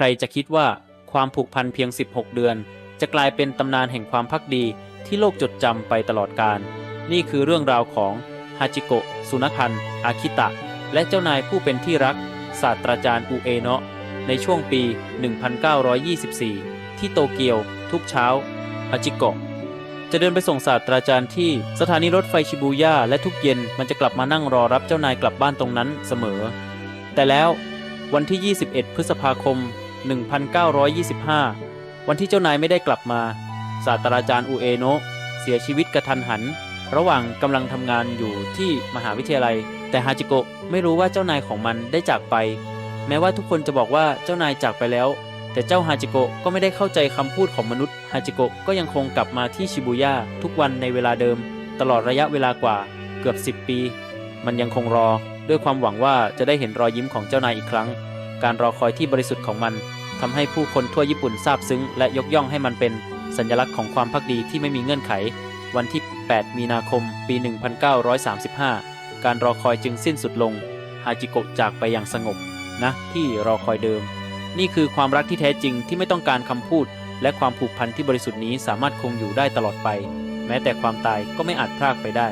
ใครจะคิดว่าความผูกพันเพียง 16 เดือน จะกลายเป็นตำนานแห่งความพักดีที่โลกจดจำไปตลอดกาลนี่คือเรื่องราวของฮาจิโกะสุนพันธ์อาคิตะ และเจ้านายผู้เป็นที่รัก ศาสตราจารย์อุเอเนะในช่วงปี 1924 ที่โตเกียว ทุกเช้าฮาจิโกะจะเดินไปส่งศาสตราจารย์ที่สถานีรถไฟชิบูย่าและทุกเย็นมันจะกลับมานั่งรอรับเจ้านายกลับบ้านตรงนั้นเสมอ แต่แล้ววันที่ 21 พฤษภาคม 1925 วันที่เจ้านายไม่ได้กลับมา ศาสตราจารย์อุเอโนะเสียชีวิตกระทันหัน ระหว่างกำลังทำงานอยู่ที่มหาวิทยาลัย แต่ฮาจิโกะไม่รู้ว่าเจ้านายของมันได้จากไป แม้ว่าทุกคนจะบอกว่าเจ้านายจากไปแล้ว แต่เจ้าฮาจิโกะก็ไม่ได้เข้าใจคำพูดของมนุษย์ฮาจิโกะก็ยังคงกลับมาที่ชิบูย่าทุกวันในเวลาเดิม ตลอดระยะเวลากว่าเกือบ 10 ปี มันยังคงรอด้วยความหวังว่าจะได้เห็นรอยยิ้มของเจ้านายอีกครั้ง การรอคอยที่บริสุทธิ์ของมันทำให้ผู้คนทั่วญี่ปุ่นซาบซึ้ง และยกย่องให้มันเป็นสัญลักษณ์ของความพักดีที่ไม่มีเงื่อนไข วันที่ 8 มีนาคม ปี 1935 การรอคอยจึงสิ้นสุดลง ฮาจิโกะจากไปอย่างสงบนะที่รอคอยเดิม นี่คือความรักที่แท้จริงที่ไม่ต้องการคำพูด และความผูกพันที่บริสุทธิ์นี้สามารถคงอยู่ได้ตลอดไป แม้แต่ความตายก็ไม่อาจพรากไปได้